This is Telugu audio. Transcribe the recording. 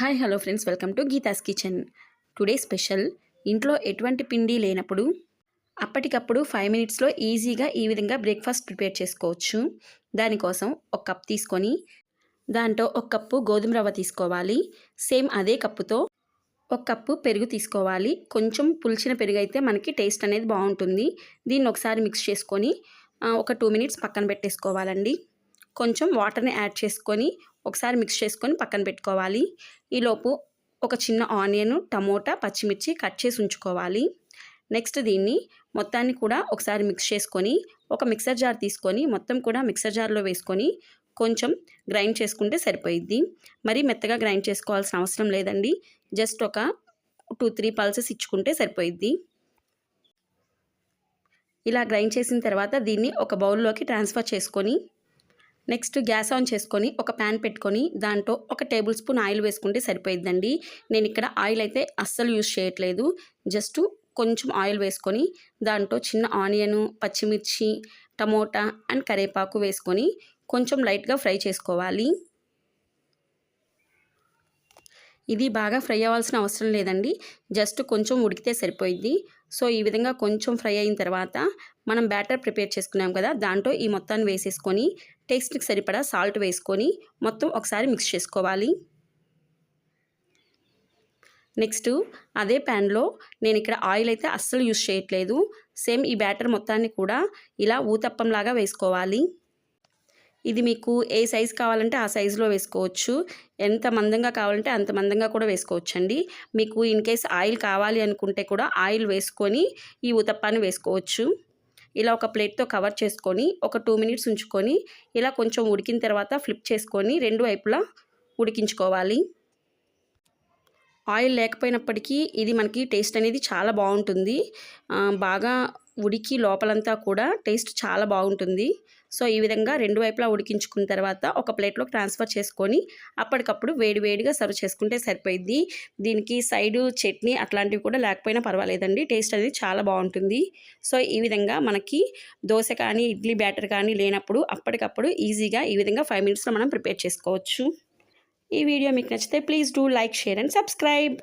Hi hello friends. Welcome to Geeta's kitchen. Today special. ఇంట్లో ఎటువంటి పిండి లేనప్పుడు అప్పటికప్పుడు ఫైవ్ మినిట్స్లో ఈజీగా ఈ విధంగా బ్రేక్ఫాస్ట్ ప్రిపేర్ చేసుకోవచ్చు. దానికోసం ఒక కప్ తీసుకొని దాంట్లో ఒక కప్పు గోధుమ రవ్వ తీసుకోవాలి. సేమ్ అదే కప్పుతో ఒక కప్పు పెరుగు తీసుకోవాలి. కొంచెం పులిచిన పెరుగు అయితే మనకి టేస్ట్ అనేది బాగుంటుంది. దీన్ని ఒకసారి మిక్స్ చేసుకొని ఒక టూ మినిట్స్ పక్కన పెట్టేసుకోవాలండి. కొంచెం వాటర్ని యాడ్ చేసుకొని ఒకసారి మిక్స్ చేసుకొని పక్కన పెట్టుకోవాలి. ఈలోపు ఒక చిన్న ఆనియన్ టమోటా పచ్చిమిర్చి కట్ చేసి ఉంచుకోవాలి. నెక్స్ట్ దీన్ని మొత్తాన్ని కూడా ఒకసారి మిక్స్ చేసుకొని ఒక మిక్సర్ జార్ తీసుకొని మొత్తం కూడా మిక్సర్ జార్లో వేసుకొని కొంచెం గ్రైండ్ చేసుకుంటే సరిపోయిద్ది. మరీ మెత్తగా గ్రైండ్ చేసుకోవాల్సిన అవసరం లేదండి. జస్ట్ ఒక టూ త్రీ పల్సెస్ ఇచ్చుకుంటే సరిపోయిద్ది. ఇలా గ్రైండ్ చేసిన తర్వాత దీన్ని ఒక బౌల్లోకి ట్రాన్స్ఫర్ చేసుకొని నెక్స్ట్ గ్యాస్ ఆన్ చేసుకొని ఒక ప్యాన్ పెట్టుకొని దాంట్లో ఒక టేబుల్ స్పూన్ ఆయిల్ వేసుకుంటే సరిపోయిద్దండి. నేను ఇక్కడ ఆయిల్ అయితే అస్సలు యూజ్ చేయట్లేదు. జస్ట్ కొంచెం ఆయిల్ వేసుకొని దాంట్లో చిన్న ఆనియను పచ్చిమిర్చి టమోటా అండ్ కరేపాకు వేసుకొని కొంచెం లైట్గా ఫ్రై చేసుకోవాలి. ఇది బాగా ఫ్రై అవ్వాల్సిన అవసరం లేదండి. జస్ట్ కొంచెం ఉడికితే సరిపోయింది సో ఈ విధంగా కొంచెం ఫ్రై అయిన తర్వాత మనం బ్యాటర్ ప్రిపేర్ చేసుకున్నాం కదా దాంట్లో ఈ మొత్తాన్ని వేసేసుకొని టేస్ట్కి సరిపడా సాల్ట్ వేసుకొని మొత్తం ఒకసారి మిక్స్ చేసుకోవాలి. నెక్స్ట్ అదే ప్యాన్లో నేను ఇక్కడ ఆయిల్ అయితే అస్సలు యూజ్ చేయట్లేదు. సేమ్ ఈ బ్యాటర్ మొత్తాన్ని కూడా ఇలా ఊతప్పంలాగా వేసుకోవాలి. ఇది మీకు ఏ సైజు కావాలంటే ఆ సైజులో వేసుకోవచ్చు. ఎంత మందంగా కావాలంటే అంత మందంగా కూడా వేసుకోవచ్చు అండి మీకు ఇన్ కేస్ ఆయిల్ కావాలి అనుకుంటే కూడా ఆయిల్ వేసుకొని ఈ ఉతప్పాన్ని వేసుకోవచ్చు. ఇలా ఒక ప్లేట్తో కవర్ చేసుకొని ఒక టూ మినిట్స్ ఉంచుకొని ఇలా కొంచెం ఉడికిన తర్వాత ఫ్లిప్ చేసుకొని రెండు వైపులా ఉడికించుకోవాలి. ఆయిల్ లేకపోయినప్పటికీ ఇది మనకి టేస్ట్ అనేది చాలా బాగుంటుంది. బాగా ఉడికి లోపలంతా కూడా టేస్ట్ చాలా బాగుంటుంది. సో ఈ విధంగా రెండు వైపులా ఉడికించుకున్న తర్వాత ఒక ప్లేట్లో ట్రాన్స్ఫర్ చేసుకొని అప్పటికప్పుడు వేడి వేడిగా సర్వ్ చేసుకుంటే సరిపోయిద్ది. దీనికి సైడు చట్నీ అట్లాంటివి కూడా లేకపోయినా పర్వాలేదండి. టేస్ట్ అనేది చాలా బాగుంటుంది. సో ఈ విధంగా మనకి దోశ కానీ ఇడ్లీ బ్యాటర్ కానీ లేనప్పుడు అప్పటికప్పుడు ఈజీగా ఈ విధంగా ఫైవ్ మినిట్స్లో మనం ప్రిపేర్ చేసుకోవచ్చు. ఈ వీడియో మీకు నచ్చితే please do like share and subscribe